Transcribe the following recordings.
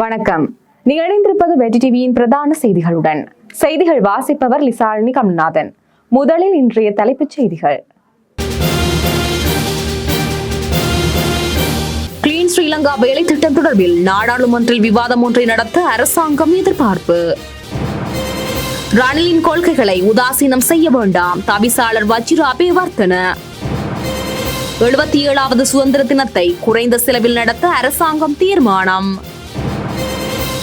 வணக்கம். நீங்கள் இணைந்திருப்பது வெற்றி டிவியின் பிரதான செய்திகளுடன். செய்திகள் வாசிப்பவர் லிசாலினி கமல்நாதன். முதலில் இன்றைய தலைப்புச் செய்திகள். கிளீன் ஸ்ரீலங்கா வேலை திட்டம் தொடர்பில் நாடாளுமன்றில் விவாதம் ஒன்றை நடத்த அரசாங்கம் எதிர்பார்ப்பு. ரணிலின் கொள்கைகளை உதாசீனம் செய்ய வேண்டாம் தவிசாளர் வஜிர அபேவர்த்தன எழுபத்தி ஏழாவது சுதந்திர தினத்தை குறைந்த செலவில் நடத்த அரசாங்கம் தீர்மானம்.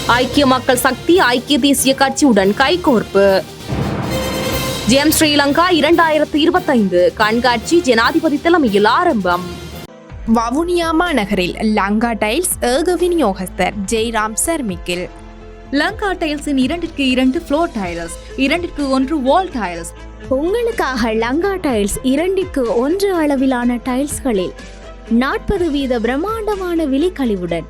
ஐக்கிய மக்கள் சக்தி ஐக்கிய தேசிய கட்சியுடன் கைகோர்ப்பு. ஜெம் ஸ்ரீலங்கா இரண்டாயிரத்து இருபத்தைந்து கண்காட்சி ஜனாதிபதி தலைமையில் ஆரம்பம். வவுனியா மாநகரில் லங்கா டைல்ஸ் ஏக விநியோகஸ்தர் ஜெய்ராம் சர்மிக்கில். லங்கா டைல்ஸின் இரண்டிற்கு இரண்டு ஃப்ளோர் டைல்ஸ் இரண்டிற்கு ஒன்று வால் டைல்ஸ் உங்களுக்காக லங்கா டைல்ஸ் இரண்டிற்கு ஒன்று அளவிலான டைல்ஸ்களில் நாற்பது வீத பிரம்மாண்டமான விலைக்கழிவுடன்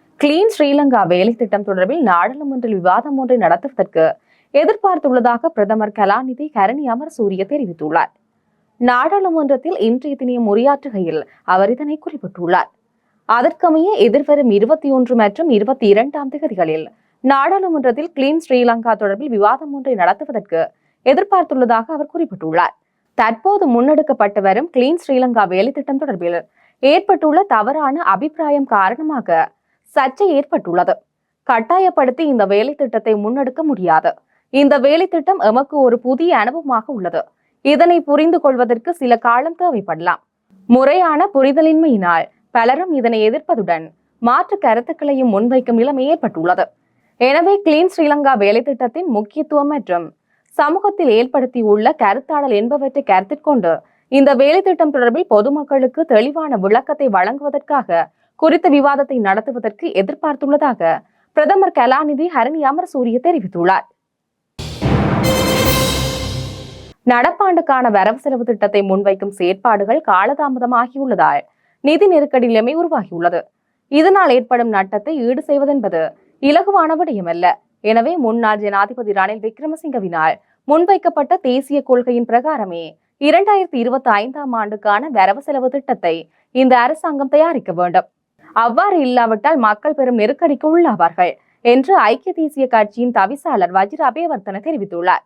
கிளீன் ஸ்ரீலங்கா வேலை திட்டம் தொடர்பில் நாடாளுமன்றில் விவாதம் ஒன்றை நடத்துவதற்கு எதிர்பார்த்துள்ளதாக பிரதமர் கலாநிதி கரணி அமரசூரிய தெரிவித்துள்ளார். நாடாளுமன்றத்தில் இன்றைய தினம் உரையாற்றுகையில் அவர் இதனை குறிப்பிட்டுள்ளார். அதற்கமைய எதிர்வரும் இருபத்தி ஒன்று மற்றும் இருபத்தி இரண்டாம் தேதிகளில் நாடாளுமன்றத்தில் கிளீன் ஸ்ரீலங்கா தொடர்பில் விவாதம் ஒன்றை நடத்துவதற்கு எதிர்பார்த்துள்ளதாக அவர் குறிப்பிட்டுள்ளார். தற்போது முன்னெடுக்கப்பட்டு வரும் கிளீன் ஸ்ரீலங்கா வேலை திட்டம் தொடர்பில் ஏற்பட்டுள்ள தவறான அபிப்பிராயம் காரணமாக சர்ச்சை ஏற்பட்டுள்ளது. கட்டாயப்படுத்தி இந்த வேலை திட்டத்தை முன்னெடுக்க முடியாது. இந்த வேலை திட்டம் எமக்கு ஒரு புதிய அனுபவமாக உள்ளது. இதனை புரிந்து கொள்வதற்கு சில காலம் தேவைப்படலாம். முறையான புரிதலின்மையினால் பலரும் இதனை எதிர்ப்பதுடன் மாற்று கருத்துக்களையும் முன்வைக்கும் நிலைமை ஏற்பட்டுள்ளது. எனவே கிளீன் ஸ்ரீலங்கா வேலை திட்டத்தின் முக்கியத்துவம் மற்றும் சமூகத்தில் ஏற்படுத்தியுள்ள கருத்தாடல் என்பவற்றை கருத்திற்கொண்டு இந்த வேலை திட்டம் தொடர்பில் பொதுமக்களுக்கு தெளிவான விளக்கத்தை வழங்குவதற்காக குறித்த விவாதத்தை நடத்துவதற்கு எதிர்பார்த்துள்ளதாக பிரதமர் கலாநிதி ஹரணி அமரசூரிய தெரிவித்துள்ளார். நடப்பாண்டுக்கான வரவு செலவு திட்டத்தை முன்வைக்கும் செயற்பாடுகள் காலதாமதமாகியுள்ளதால் நிதி நெருக்கடி நிலைமை உருவாகியுள்ளது. இதனால் ஏற்படும் நட்டத்தை ஈடு செய்வதென்பது இலகுவான விடயமல்ல. எனவே முன்னாள் ஜனாதிபதி ரணில் விக்ரமசிங்கவினால் முன்வைக்கப்பட்ட தேசிய கொள்கையின் பிரகாரமே இரண்டாயிரத்தி இருபத்தி ஐந்தாம் ஆண்டுக்கான வரவு செலவு திட்டத்தை இந்த அரசாங்கம் தயாரிக்க வேண்டும். அவ்வாறு இல்லாவிட்டால் மக்கள் பெரும் நெருக்கடிக்கு உள்ளாவார்கள் என்று ஐக்கிய தேசிய கட்சியின் தவிசாளர் வஜிர அபேவர்த்தன தெரிவித்துள்ளார்.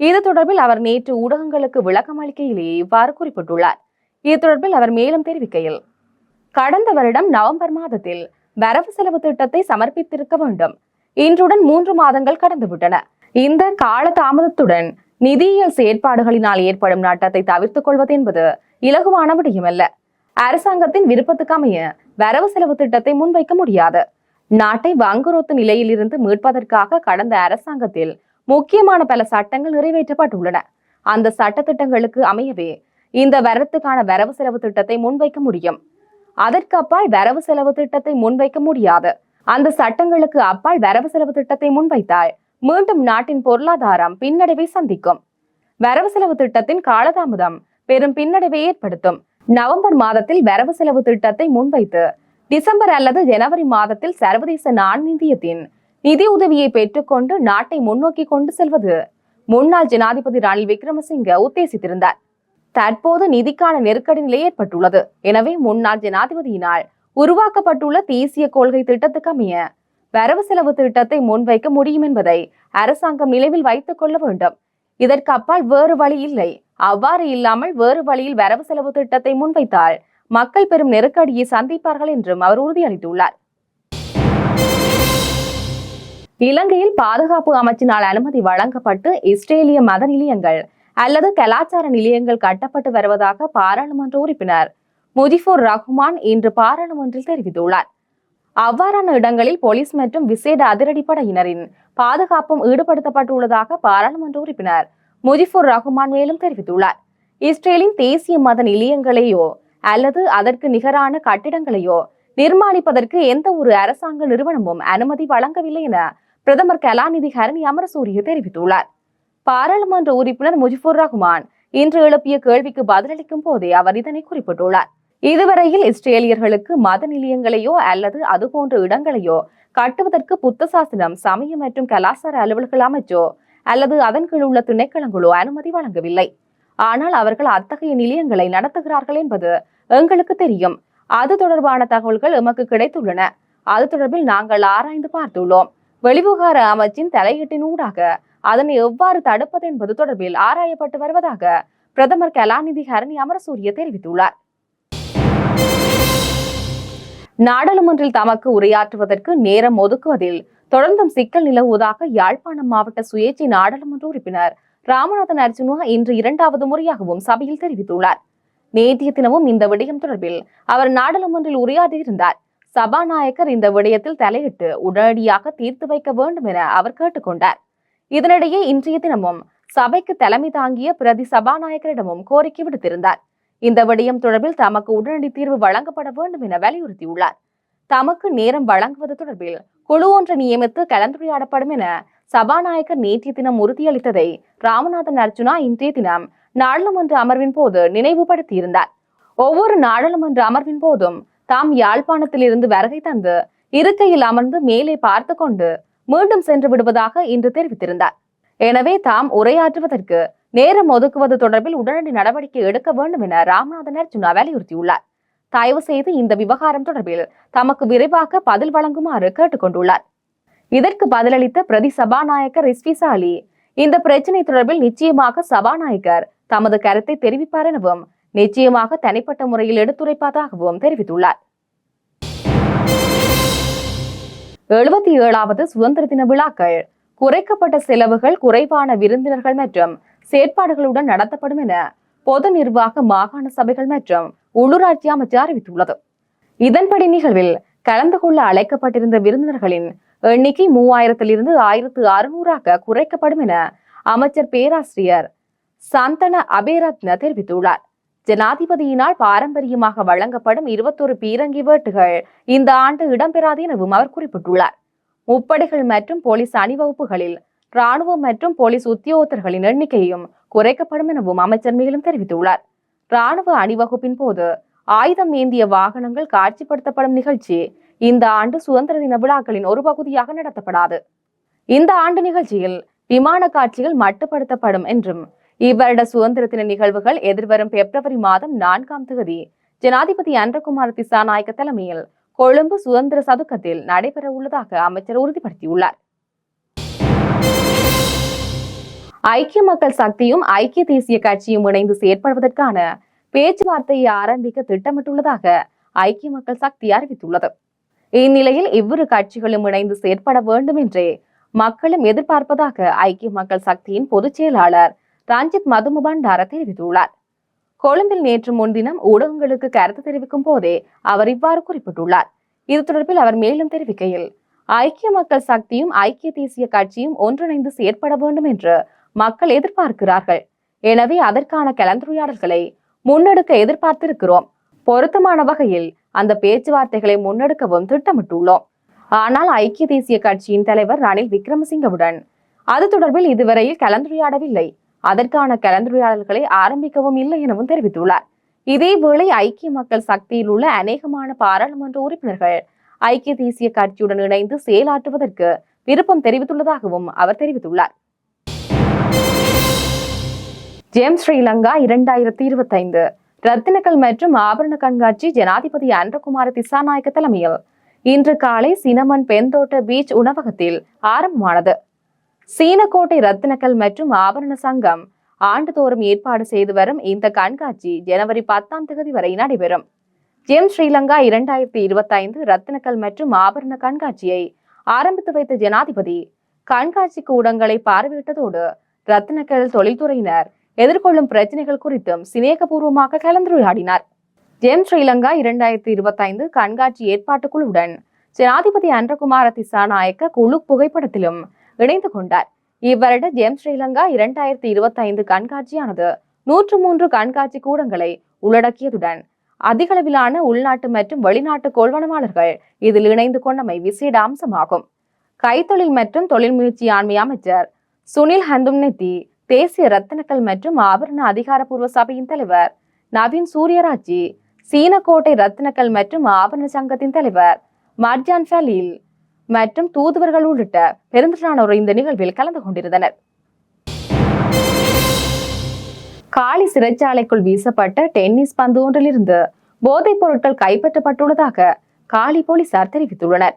இது தொடர்பில் அவர் நேற்று ஊடகங்களுக்கு விளக்கம் அளிக்கையிலேயே இவ்வாறு குறிப்பிட்டுள்ளார். இது தொடர்பில் அவர் மேலும் தெரிவிக்கையில் கடந்த வருடம் நவம்பர் மாதத்தில் வரவு செலவு திட்டத்தை சமர்ப்பித்திருக்க வேண்டும். இன்றுடன் மூன்று மாதங்கள் கடந்துவிட்டன. இந்த கால தாமதத்துடன் நிதியியல் செயற்பாடுகளினால் ஏற்படும் நாட்டத்தை தவிர்த்துக் கொள்வது என்பது இலகுவான விடயமல்ல. அரசாங்கத்தின் விருப்பத்துக்கு அமைய வரவு செலவு திட்டத்தை முன்வைக்க முடியாது. நாட்டை வங்குரோத்து நிலையிலிருந்து மீட்பதற்காக கடந்த அரசாங்கத்தில் முக்கியமான பல சட்டங்கள் நிறைவேற்றப்பட்டுள்ளன. அந்த சட்டத்திட்டங்களுக்கு அமையவே இந்த வரத்துக்கான வரவு செலவு திட்டத்தை முன்வைக்க முடியும். அதற்கு அப்பால் வரவு செலவு திட்டத்தை முன்வைக்க முடியாது. அந்த சட்டங்களுக்கு அப்பால் வரவு செலவு திட்டத்தை முன்வைத்தால் மீண்டும் நாட்டின் பொருளாதாரம் பின்னடைவை சந்திக்கும். வரவு செலவு திட்டத்தின் காலதாமதம் பெரும் பின்னடைவை ஏற்படுத்தும். நவம்பர் மாதத்தில் வரவு செலவு திட்டத்தை முன்வைத்து டிசம்பர் அல்லது ஜனவரி மாதத்தில் சர்வதேச நாணயத்தின் நிதி உதவியை பெற்றுக்கொண்டு நாட்டை முன்னோக்கி கொண்டு செல்வது முன்னாள் ஜனாதிபதி ரணில் விக்ரமசிங்க உத்தேசித்திருந்தார். தற்போது நிதிக்கான நெருக்கடி நிலை ஏற்பட்டுள்ளது. எனவே முன்னாள் ஜனாதிபதியினால் உருவாக்கப்பட்டுள்ள தேசிய கொள்கை திட்டத்துக்கு அமைய வரவு செலவு திட்டத்தை முன்வைக்க முடியும் என்பதை அரசாங்கம் நினைவில் வைத்துக் கொள்ள வேண்டும். இதற்கு அப்பால் வேறு வழி இல்லை. அவ்வாறு இல்லாமல் வேறு வழியில் வரவு செலவு திட்டத்தை முன்வைத்தால் மக்கள் பெரும் நெருக்கடியை சந்திப்பார்கள் என்றும் அவர் உறுதியளித்துள்ளார். இலங்கையில் பாதுகாப்பு அமைச்சினால் அனுமதி வழங்கப்பட்டு இஸ்ரேலிய மத நிலையங்கள் அல்லது கலாச்சார நிலையங்கள் கட்டப்பட்டு வருவதாக பாராளுமன்ற உறுப்பினர் முஜிபுர் ரஹ்மான் இன்று பாராளுமன்றில் தெரிவித்துள்ளார். அவ்வாறான இடங்களில் போலீஸ் மற்றும் விசேட அதிரடிப்படையினரின் பாதுகாப்பும் ஈடுபடுத்தப்பட்டுள்ளதாக பாராளுமன்ற உறுப்பினர் முஜிபுர் ரஹ்மான் மேலும் தெரிவித்துள்ளார். இஸ்ரேலின் தேசிய மத நிலையங்களையோ அல்லது அதற்கு நிகரான கட்டிடங்களையோ நிர்மாணிப்பதற்கு எந்த ஒரு அரசாங்க நிறுவனமும் அனுமதி வழங்கவில்லை என பிரதமர் கலாநிதி ஹரணி அமரசூரிய தெரிவித்துள்ளார். பாராளுமன்ற உறுப்பினர் முஜிபுர் ரஹ்மான் இன்று எழுப்பிய கேள்விக்கு பதிலளிக்கும் போதே அவர் இதனை குறிப்பிட்டுள்ளார். இதுவரையில் இஸ்ரேலியர்களுக்கு மத நிலையங்களையோ அல்லது அதுபோன்ற இடங்களையோ கட்டுவதற்கு புத்த சாசனம் சமய மற்றும் கலாச்சார அலுவல்கள் அமைச்சோ அல்லது அதன் கீழ் உள்ள திணைக்களங்களோ அனுமதி வழங்கவில்லை. ஆனால் அவர்கள் அத்தகைய நிலையங்களை நடத்துகிறார்கள் என்பது எங்களுக்கு தெரியும். அது தொடர்பான தகவல்கள் எமக்கு கிடைத்துள்ளன. அது தொடர்பில் நாங்கள் ஆராய்ந்து பார்த்துள்ளோம். வெளிவிவகார அமைச்சின் தலையீட்டின் ஊடாக அதனை எவ்வாறு தடுப்பது என்பது தொடர்பில் ஆராயப்பட்டு வருவதாக பிரதமர் கலாநிதி ஹரணி அமரசூரிய தெரிவித்துள்ளார். நாடாளுமன்றில் தமக்கு உரையாற்றுவதற்கு நேரம் ஒதுக்குவதில் தொடர்ந்தும் சிக்கல் நிலவுவதாக யாழ்ப்பாணம் மாவட்ட சுயேட்சை நாடாளுமன்ற உறுப்பினர் ராமநாதன் அர்ஜுனா இன்று இரண்டாவது முறையாகவும் சபையில் தெரிவித்துள்ளார். நேற்றைய தினமும் இந்த விடயம் தொடர்பில் அவர் நாடாளுமன்றில் உரையாடியிருந்தார் சபாநாயகர் இந்த விடயத்தில் தலையிட்டு உடனடியாக தீர்த்து வைக்க வேண்டும் என அவர் கேட்டுக்கொண்டார். இதனிடையே இன்றைய தினமும் சபைக்கு தலைமை தாங்கிய பிரதி சபாநாயகரிடமும் கோரிக்கை விடுத்திருந்தார். இந்த விடயம் தொடர்பில் தமக்கு உடனடி தீர்வு வழங்கப்பட வேண்டும் என வலியுறுத்தியுள்ளார். தமக்கு நேரம் வழங்குவது தொடர்பில் குழு ஒன்றை நியமித்து கலந்துரையாடப்படும் என சபாநாயகர் நேற்றைய தினம் உறுதியளித்ததை ராமநாதன் அர்ஜுனா இன்றைய தினம் நாடாளுமன்ற அமர்வின் போது நினைவுபடுத்தியிருந்தார். ஒவ்வொரு நாடாளுமன்ற அமர்வின் போதும் தாம் யாழ்ப்பாணத்தில் இருந்து வருகை தந்து இருக்கையில் அமர்ந்து மேலே பார்த்து கொண்டு மீண்டும் சென்று விடுவதாக இன்று தெரிவித்திருந்தார். எனவே தாம் உரையாற்றுவதற்கு நேரம் ஒதுக்குவது தொடர்பில் உடனடி நடவடிக்கை எடுக்க வேண்டும் என ராமநாதன் அர்ஜுனா வலியுறுத்தியுள்ளார். தயவு செய்து இந்த விவகாரம் தொடர்பில் தமக்கு விரைவாக பதில் வழங்குமாறு கேட்டுக்கொண்டுள்ளார். இதற்கு பதிலளித்த பிரதி சபாநாயகர் இஸ்விசா அலி இந்த பிரச்சனை தொடர்பில் நிச்சயமாக சபாநாயகர் தமது கருத்தை தெரிவிப்பார் எனவும் நிச்சயமாக தனிப்பட்ட முறையில் எடுத்துரைப்பதாகவும் தெரிவித்துள்ளார். எழுபத்தி ஏழாவது சுதந்திர தின விழாக்கள் குறைக்கப்பட்ட செலவுகள் குறைவான விருந்தினர்கள் மற்றும் செயற்பாடுகளுடன் நடத்தப்படும் என பொது நிர்வாக மாகாண சபைகள் மற்றும் உள்ளூராட்சி அமைச்சு அறிவித்துள்ளது. இதன்படி நிகழ்வில் கலந்து கொள்ள அழைக்கப்பட்டிருந்த விருந்தினர்களின் எண்ணிக்கை மூவாயிரத்திலிருந்து ஆயிரத்து அறுநூறாக குறைக்கப்படும் என அமைச்சர் பேராசிரியர் சந்தன அபேரத்ன தெரிவித்துள்ளார். ஜனாதிபதியினால் பாரம்பரியமாக வழங்கப்படும் இருபத்தொரு பீரங்கி வேட்டுகள் இந்த ஆண்டு இடம்பெறாது எனவும் அவர் குறிப்பிட்டுள்ளார். முப்படைகள் மற்றும் போலீஸ் அணிவகுப்புகளில் ராணுவம் மற்றும் போலீஸ் உத்தியோகத்தர்களின் எண்ணிக்கையும் குறைக்கப்படும் எனவும் அமைச்சர் மேலும் தெரிவித்துள்ளார். ராணுவ அணிவகுப்பின் போது ஆயுதம் ஏந்திய வாகனங்கள் காட்சிப்படுத்தப்படும் நிகழ்ச்சி இந்த ஆண்டு சுதந்திர தின விழாக்களின் ஒரு பகுதியாக நடத்தப்படாது. இந்த ஆண்டு நிகழ்ச்சியில் விமான காட்சிகள் மட்டுப்படுத்தப்படும் என்றும் இவ்வருட சுதந்திர தின நிகழ்வுகள் எதிர்வரும் பிப்ரவரி மாதம் நான்காம் தேதி ஜனாதிபதி அன்றகுமார் திசாநாயக்க தலைமையில் கொழும்பு சுதந்திர சதுக்கத்தில் நடைபெற உள்ளதாக அமைச்சர் உறுதிப்படுத்தியுள்ளார். ஐக்கிய மக்கள் சக்தியும் ஐக்கிய தேசிய கட்சியும் இணைந்து செயற்படுவதற்கான பேச்சுவார்த்தையை ஆரம்பிக்க திட்டமிட்டுள்ளதாக ஐக்கிய மக்கள் சக்தி அறிவித்துள்ளது. இந்நிலையில் இவ்விரு கட்சிகளும் இணைந்து செயற்பட வேண்டும் என்றே மக்களும் எதிர்பார்ப்பதாக ஐக்கிய மக்கள் சக்தியின் பொதுச் செயலாளர் ரஞ்சித் மதும பண்டார தெரிவித்துள்ளார். கொழும்பில் நேற்று முன்தினம் ஊடகங்களுக்கு கருத்து தெரிவிக்கும் போதே அவர் இவ்வாறு குறிப்பிட்டுள்ளார். இது தொடர்பில் அவர் மேலும் தெரிவிக்கையில் ஐக்கிய மக்கள் சக்தியும் ஐக்கிய தேசிய கட்சியும் ஒன்றிணைந்து செயற்பட வேண்டும் என்று மக்கள் எதிர்பார்க்கிறார்கள். எனவே அதற்கான கலந்துரையாடல்களை முன்னெடுக்க எதிர்பார்த்திருக்கிறோம். பொருத்தமான வகையில் அந்த பேச்சுவார்த்தைகளை முன்னெடுக்கவும் திட்டமிட்டுள்ளோம். ஆனால் ஐக்கிய தேசிய கட்சியின் தலைவர் ரணில் விக்ரமசிங்கவுடன் அது தொடர்பில் இதுவரையில் கலந்துரையாடவில்லை. அதற்கான கலந்துரையாடல்களை ஆரம்பிக்கவும் இல்லை எனவும் தெரிவித்துள்ளார். இதேவேளை ஐக்கிய மக்கள் சக்தியில் உள்ள அநேகமான பாராளுமன்ற உறுப்பினர்கள் ஐக்கிய தேசிய கட்சியுடன் இணைந்து செயலாற்றுவதற்கு விருப்பம் தெரிவித்துள்ளதாகவும் அவர் தெரிவித்துள்ளார். ஜேம்ஸ் ஸ்ரீலங்கா இரண்டாயிரத்தி இருபத்தைந்து. ரத்தினக்கல் மற்றும் ஆபரண கண்காட்சி ஜனாதிபதி அன்றகுமார திசாநாயக்க தலைமையில் இன்று காலை சினமன் பெண்தோட்ட பீச் உணவகத்தில் ஆரம்பமானது. சீனக்கோட்டை ரத்தினக்கல் மற்றும் ஆபரண சங்கம் ஆண்டுதோறும் ஏற்பாடு செய்து வரும் இந்த கண்காட்சி ஜனவரி பத்தாம் தேதி வரை நடைபெறும். ஜெம் ஸ்ரீலங்கா இரண்டாயிரத்தி இருபத்தைந்து ரத்தினக்கல் மற்றும் ஆபரண கண்காட்சியை ஆரம்பித்து வைத்த ஜனாதிபதி கண்காட்சி கூடங்களை பார்வையிட்டதோடு ரத்தினக்கல் தொழில்துறையினர் எதிர்கொள்ளும் பிரச்சனைகள் குறித்தும் சிநேகபூர்வமாக கலந்துரையாடினார். ஜேம்ஸ் ஸ்ரீலங்கா இரண்டாயிரத்தி இருபத்தைந்து கண்காட்சி ஏற்பாட்டு குழுவுடன் ஜனாதிபதி அன்றகுமார திசாநாயக்க குழு புகைப்படத்திலும் இணைந்து கொண்டார். இவ்வருட ஜேம்ஸ் ஸ்ரீலங்கா இரண்டாயிரத்தி இருபத்தைந்து கண்காட்சியானது நூற்று மூன்று கண்காட்சி கூடங்களை உள்ளடக்கியதுடன் அதிகளவிலான உள்நாட்டு மற்றும் வெளிநாட்டு கொள்வனவாளர்கள் இதில் இணைந்து கொண்டமை விசேட அம்சமாகும் கைத்தொழில் மற்றும் தொழில் முயற்சி ஆண்மை அமைச்சர் சுனில் ஹந்தும்னெத்தி தேசிய ரத்தினக்கல் மற்றும் ஆபரண அதிகாரப்பூர்வ சபையின் தலைவர் நவீன் சூரியராஜி சீனக்கோட்டை ரத்தினக்கல் மற்றும் ஆபரண சங்கத்தின் தலைவர் மர்ஜான் ஃபலீல் மற்றும் தூதுவர்கள் உள்ளிட்ட பெருந்திரளானோர் இந்த நிகழ்வில் கலந்து கொண்டிருந்தனர். காலி சிறைச்சாலைக்குள் வீசப்பட்ட டென்னிஸ் பந்து ஒன்றிலிருந்து போதைப் பொருட்கள் கைப்பற்றப்பட்டுள்ளதாக காலி போலீசார் தெரிவித்துள்ளனர்.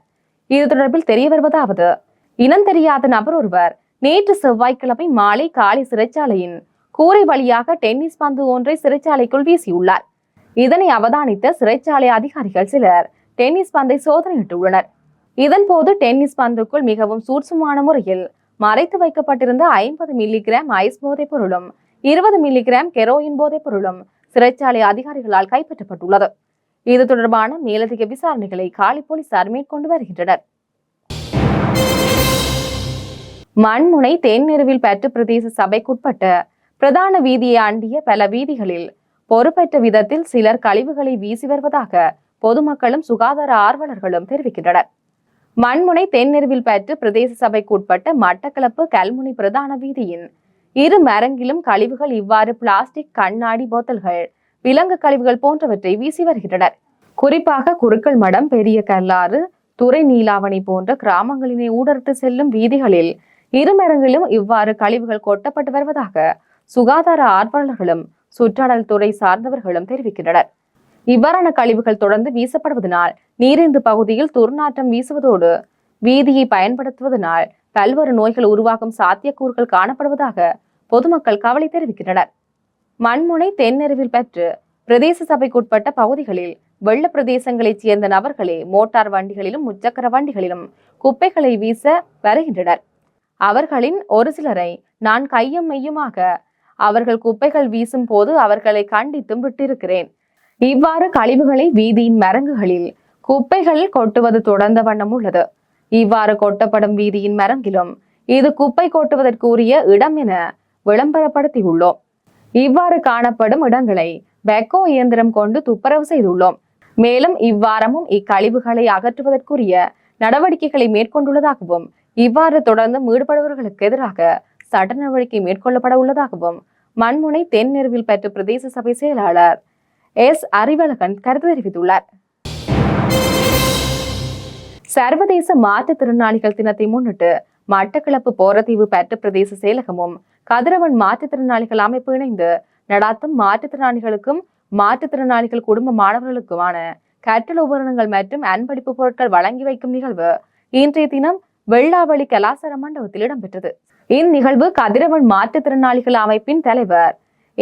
இது தொடர்பில் தெரிய வருவதாவது இனம் தெரியாத நபர் ஒருவர் நேற்று செவ்வாய்க்கிழமை மாலை காலை சிறைச்சாலையின் கூரை வழியாக டென்னிஸ் பந்து ஒன்றை சிறைச்சாலைக்குள் வீசியுள்ளார். இதனை அவதானித்த சிறைச்சாலை அதிகாரிகள் சிலர் டென்னிஸ் பந்தை சோதனையிட்டுள்ளனர். இதன்போது டென்னிஸ் பந்துக்குள் மிகவும் சூட்சுமான முறையில் மறைத்து வைக்கப்பட்டிருந்த ஐம்பது மில்லிகிராம் ஐஸ் போதைப் பொருளும் இருபது மில்லிகிராம் கெரோயின் போதைப் பொருளும் சிறைச்சாலை அதிகாரிகளால் கைப்பற்றப்பட்டுள்ளது. இது தொடர்பான மேலதிக விசாரணைகளை காலி போலீசார் மேற்கொண்டு வருகின்றனர். மண்முனை தென்னிருவில் பெற்ற பிரதேச சபைக்குட்பட்ட பிரதான வீதியை அண்டிய பல வீதிகளில் பொறுப்பற்ற விதத்தில் சிலர் கழிவுகளை வீசி வருவதாக பொதுமக்களும் சுகாதார ஆர்வலர்களும் தெரிவிக்கின்றனர். மண்முனை தென்னிருவில் பெற்று பிரதேச சபைக்குட்பட்ட மட்டக்களப்பு கல்முனை பிரதான வீதியின் இரு மரங்கிலும் கழிவுகள் இவ்வாறு பிளாஸ்டிக் கண்ணாடி போத்தல்கள் விலங்கு கழிவுகள் போன்றவற்றை வீசி வருகின்றனர். குறிப்பாக குருக்கள் மடம் பெரிய கல்லாறு துறை நீலாவணி போன்ற கிராமங்களினை ஊடறுத்து செல்லும் வீதிகளில் இருமரங்களிலும் இவ்வாறு கழிவுகள் கொட்டப்பட்டு வருவதாக சுகாதார ஆர்வலர்களும் சுற்றாடல் துறை சார்ந்தவர்களும் தெரிவிக்கின்றனர். இவ்வாறான கழிவுகள் தொடர்ந்து வீசப்படுவதனால் நீரிந்து பகுதியில் துர்நாற்றம் வீசுவதோடு வீதியை பயன்படுத்துவதனால் பல்வேறு நோய்கள் உருவாகும் சாத்தியக்கூறுகள் காணப்படுவதாக பொதுமக்கள் கவலை தெரிவிக்கின்றனர். மண்முனை தென்னெருவில் பெற்று பிரதேச சபைக்குட்பட்ட பகுதிகளில் வெள்ள பிரதேசங்களைச் சேர்ந்த நபர்களே மோட்டார் வண்டிகளிலும் முச்சக்கர வண்டிகளிலும் குப்பைகளை வீச வருகின்றனர். அவர்களின் ஒரு சிலரை நான் கையும் மெய்யுமாக அவர்கள் குப்பைகள் வீசும் போது அவர்களை கண்டித்தும் விட்டிருக்கிறேன். இவ்வாறு கழிவுகளை வீதியின் மரங்குகளில் குப்பைகள் கொட்டுவது தொடர்ந்த வண்ணம் உள்ளது. இவ்வாறு கொட்டப்படும் வீதியின் மரங்கிலும் இது குப்பை கொட்டுவதற்குரிய இடம் என விளம்பரப்படுத்தியுள்ளோம். இவ்வாறு காணப்படும் இடங்களை பெக்கோ இயந்திரம் கொண்டு துப்புரவு செய்துள்ளோம். மேலும் இவ்வாரமும் இக்கழிவுகளை அகற்றுவதற்குரிய நடவடிக்கைகளை மேற்கொண்டுள்ளதாகவும் இவ்வாறு தொடர்ந்து ஈடுபடுபவர்களுக்கு எதிராக சட்ட நடவடிக்கை மேற்கொள்ளப்பட உள்ளதாகவும் மண்முனை தென்னிருவில் பெற்ற பிரதேச சபை செயலாளர் எஸ். அறிவழகன் கருத்து தெரிவித்துள்ளார். சர்வதேச மாற்றுத்திறனாளிகள் தினத்தை முன்னிட்டு மட்டக்களப்பு போரத்தீவு பெற்ற பிரதேச செயலகமும் கதிரவன் மாற்றுத்திறனாளிகள் அமைப்பு இணைந்து நடாத்தும் மாற்றுத்திறனாளிகளுக்கும் மாற்றுத்திறனாளிகள் குடும்ப மாணவர்களுக்குமான கற்றல் உபகரணங்கள் மற்றும் அன்பளிப்பு பொருட்கள் வழங்கி வைக்கும் நிகழ்வு இன்றைய தினம் வெள்ளாவளி கலாசார மண்டபத்தில் இடம்பெற்றது. இந்நிகழ்வு கதிரவன் மாற்றுத்திறனாளிகள் அமைப்பின் தலைவர்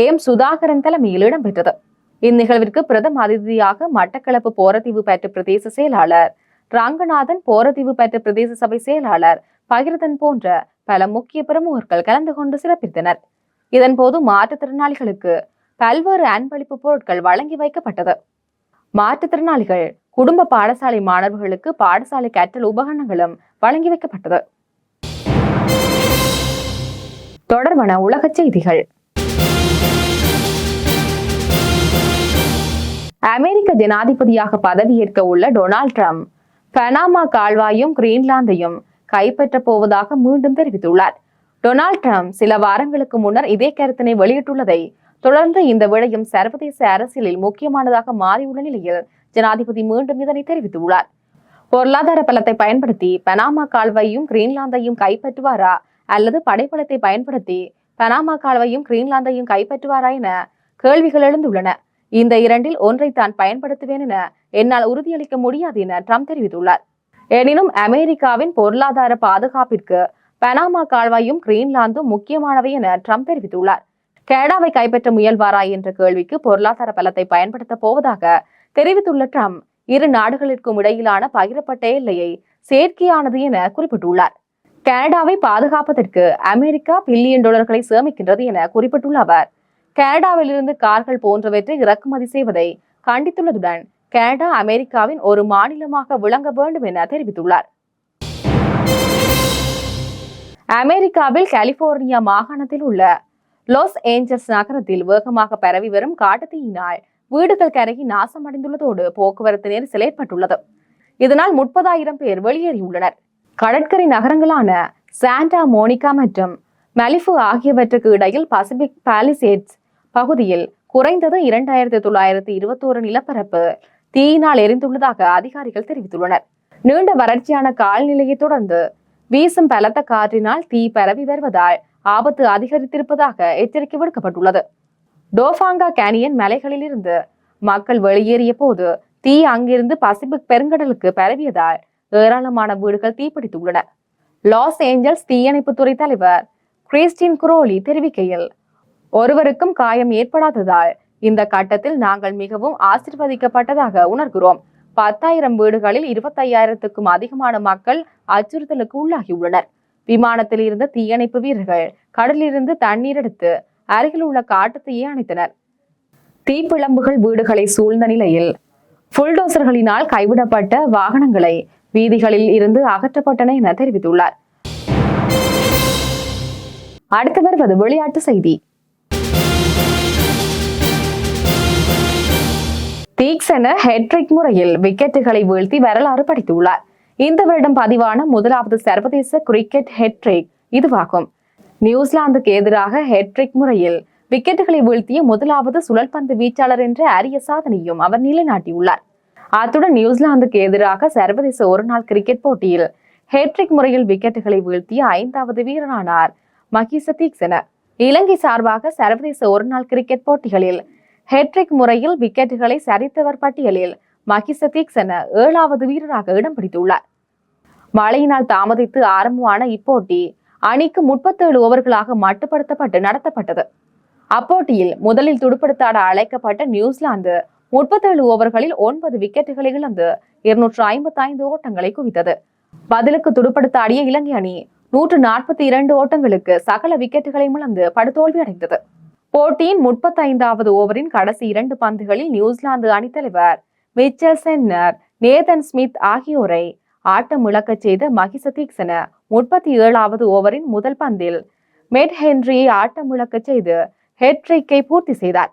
எம் சுதாகரன் தலைமையில் இடம்பெற்றது. இந்நிகழ்விற்கு பிரதம அதிதியாக மட்டக்களப்பு போரதீவு பெற்ற பிரதேச செயலாளர் ரங்கநாதன் போரதீவு பெற்ற பிரதேச சபை செயலாளர் பகிரதன் போன்ற பல முக்கிய பிரமுகர்கள் கலந்து கொண்டு சிறப்பித்தனர். இதன்போது மாற்றுத்திறனாளிகளுக்கு பல்வேறு அன்பளிப்பு பொருட்கள் வழங்கி வைக்கப்பட்டது. மாற்றுத்திறனாளிகள் குடும்ப பாடசாலை மாணவர்களுக்கு பாடசாலை கற்றல் உபகரணங்களும் வழங்கி வைக்கப்பட்டது. தொடர்பான உலகச் செய்திகள். அமெரிக்க ஜனாதிபதியாக பதவியேற்க உள்ள டொனால்ட் ட்ரம்ப் பனாமா கால்வாயும் கிரீன்லாந்தையும் கைப்பற்றப் போவதாக மீண்டும் தெரிவித்துள்ளார். டொனால்ட் ட்ரம்ப் சில வாரங்களுக்கு முன்னர் இதே கருத்தினை வெளியிட்டுள்ளதை தொடர்ந்து இந்த விடயம் சர்வதேச அரசியலில் முக்கியமானதாக மாறியுள்ள நிலையில் ஜனாதிபதி மீண்டும் இதனை தெரிவித்துள்ளார். பொருளாதார பலத்தை பயன்படுத்தி பனாமா கால்வாயையும் கிரீன்லாந்தையும் கைப்பற்றுவாரா? அல்லது படைப்பலத்தை பயன்படுத்தி பனாமா கால்வையும் கிரீன்லாந்தையும் கைப்பற்றுவாரா என கேள்விகள் எழுந்துள்ளன. இந்த இரண்டில் ஒன்றை தான் பயன்படுத்துவேன் என என்னால் உறுதியளிக்க முடியாது என ட்ரம்ப் தெரிவித்துள்ளார். எனினும் அமெரிக்காவின் பொருளாதார பாதுகாப்பிற்கு பனாமா கால்வாயும் கிரீன்லாந்தும் முக்கியமானவை என ட்ரம்ப் தெரிவித்துள்ளார். கனடாவை கைப்பற்ற முயல்வாரா என்ற கேள்விக்கு பொருளாதார பலத்தை பயன்படுத்த போவதாக தெரிவித்துள்ள ட்ரம்ப் இரு நாடுகளிற்கும் இடையிலான பகிரப்பட்ட எல்லையை செயற்கையானது என குறிப்பிட்டுள்ளார். கனடாவை பாதுகாப்பதற்கு அமெரிக்கா பில்லியன் டாலர்களை சேமிக்கின்றது என குறிப்பிட்டுள்ள அவர் கனடாவிலிருந்து கார்கள் போன்றவற்றை இறக்குமதி செய்வதை கண்டித்துள்ளதுடன் கனடா அமெரிக்காவின் ஒரு மாநிலமாக விளங்க வேண்டும் என தெரிவித்துள்ளார். அமெரிக்காவில் கலிபோர்னியா மாகாணத்தில் உள்ள லாஸ் ஏஞ்சல்ஸ் நகரத்தில் வேகமாக பரவி வரும் காட்டுத்தீயினால் வீடுகள் கருகி நாசமடைந்துள்ளதோடு போக்குவரத்து நெரிசல் ஏற்பட்டுள்ளது. இதனால் முப்பதாயிரம் பேர் வெளியேறியுள்ளனர். கடற்கரை நகரங்களான சாண்டா மோனிகா மற்றும் மெலிஃபு ஆகியவற்றுக்கு இடையில் பசிபிக் பாலிசேட்ஸ் பகுதியில் குறைந்தது இரண்டாயிரத்தி தொள்ளாயிரத்தி இருபத்தோரு நிலப்பரப்பு தீயினால் எரிந்துள்ளதாக அதிகாரிகள் தெரிவித்துள்ளனர். நீண்ட வறட்சியான காலநிலையை தொடர்ந்து வீசும் பலத்த காற்றினால் தீ பரவி வருவதால் ஆபத்து அதிகரித்திருப்பதாக எச்சரிக்கை விடுக்கப்பட்டுள்ளது. டோஃபாங்கா கேனியன் மலைகளிலிருந்து மக்கள் வெளியேறிய போது தீ அங்கிருந்து பசிபிக் பெருங்கடலுக்கு பரவியதால் ஏராளமான வீடுகள் தீப்பிடித்துள்ளன. லாஸ் ஏஞ்சல்ஸ் தீயணைப்புத்துறை தலைவர் கிறிஸ்டின் குரோலி தெரிவிக்கையில் ஒருவருக்கும் காயம் ஏற்படாததால் இந்த கட்டத்தில் நாங்கள் மிகவும் ஆசிர்வதிக்கப்பட்டதாக உணர்கிறோம். பத்தாயிரம் வீடுகளில் இருபத்தையாயிரத்துக்கும் அதிகமான மக்கள் அச்சுறுத்தலுக்கு உள்ளாகியுள்ளனர். விமானத்தில் இருந்த தீயணைப்பு வீரர்கள் கடலிலிருந்து தண்ணீர் எடுத்து அருகில் உள்ள காட்டுத்தீயை அணைத்தனர். தீப்பிழம்புகள் வீடுகளை சூழ்ந்த நிலையில் புல்டோசர்களினால் கைவிடப்பட்ட வாகனங்களை வீதிகளில் இருந்து அகற்றப்பட்டன என தெரிவித்துள்ளார். அடுத்து வருவது விளையாட்டு செய்தி. தீக்ஸென ஹெட்ரிக் முறையில் விக்கெட்டுகளை வீழ்த்தி வரலாறு படைத்துள்ளார். இந்த வருடம் பதிவான முதலாவது சர்வதேச கிரிக்கெட் ஹெட்ரிக் இதுவாகும். நியூசிலாந்துக்கு எதிராக ஹெட்ரிக் முறையில் விக்கெட்டுகளை வீழ்த்திய முதலாவது சுழற்பந்து வீச்சாளர் என்ற அரிய சாதனையும் அவர் நிலைநாட்டியுள்ளார். அத்துடன் நியூசிலாந்துக்கு எதிராக சர்வதேச ஒருநாள் கிரிக்கெட் போட்டியில் ஹேட்ரிக் முறையில் விக்கெட்டுகளை வீழ்த்திய ஐந்தாவது வீரரானார் மகிச தீக்ஸென இலங்கை சார்பாக சர்வதேச ஒருநாள் கிரிக்கெட் போட்டிகளில் ஹேட்ரிக் முறையில் விக்கெட்டுகளை சரித்தவர் பட்டியலில் மகிச தீக்ஸென ஏழாவது வீரராக இடம் பிடித்துள்ளார். மழையினால் தாமதித்து ஆரம்பமான இப்போட்டி அணிக்கு முப்பத்தேழு ஓவர்களாக மட்டுப்படுத்தப்பட்டு நடத்தப்பட்டது. அப்போட்டியில் முதலில் துடுப்படுத்தாட அழைக்கப்பட்ட நியூசிலாந்து முப்பத்தேழு ஓவர்களில் ஒன்பது விக்கெட்டுகளை இழந்து இருநூற்று ஐம்பத்தி ஐந்து ஓட்டங்களை குவித்தது. பதிலுக்கு துடுப்படுத்தாடிய இலங்கை அணி நூற்று நாற்பத்தி இரண்டு ஓட்டங்களுக்கு சகல விக்கெட்டுகளை இழந்து படுதோல்வி அடைந்தது. போட்டியின் முப்பத்தி ஐந்தாவது ஓவரின் கடைசி இரண்டு பந்துகளில் நியூசிலாந்து அணித்தலைவர் மிச்சல் சென்னர் நேதன் ஸ்மித் ஆகியோரை ஆட்டம் இழக்கச் செய்த மகிச தீக்ஸன முப்பத்தி ஏழாவது ஓவரின் முதல் பந்தில் மெட் ஹென்ரியை ஆட்டம் இழக்கச் செய்து ஹெட்ரிக்கை பூர்த்தி செய்தார்.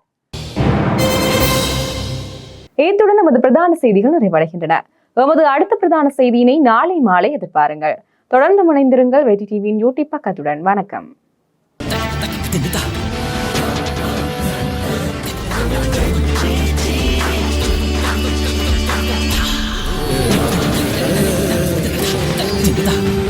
இத்துடன் நமது பிரதான செய்திகள் நிறைவடைகின்றன. எமது அடுத்த பிரதான செய்தியினை நாளை மாலை எதிர்பாருங்கள். தொடர்ந்து முனைந்திருங்கள் வெற்றி டிவியின் யூடியூப் பக்கத்துடன். வணக்கம். 别打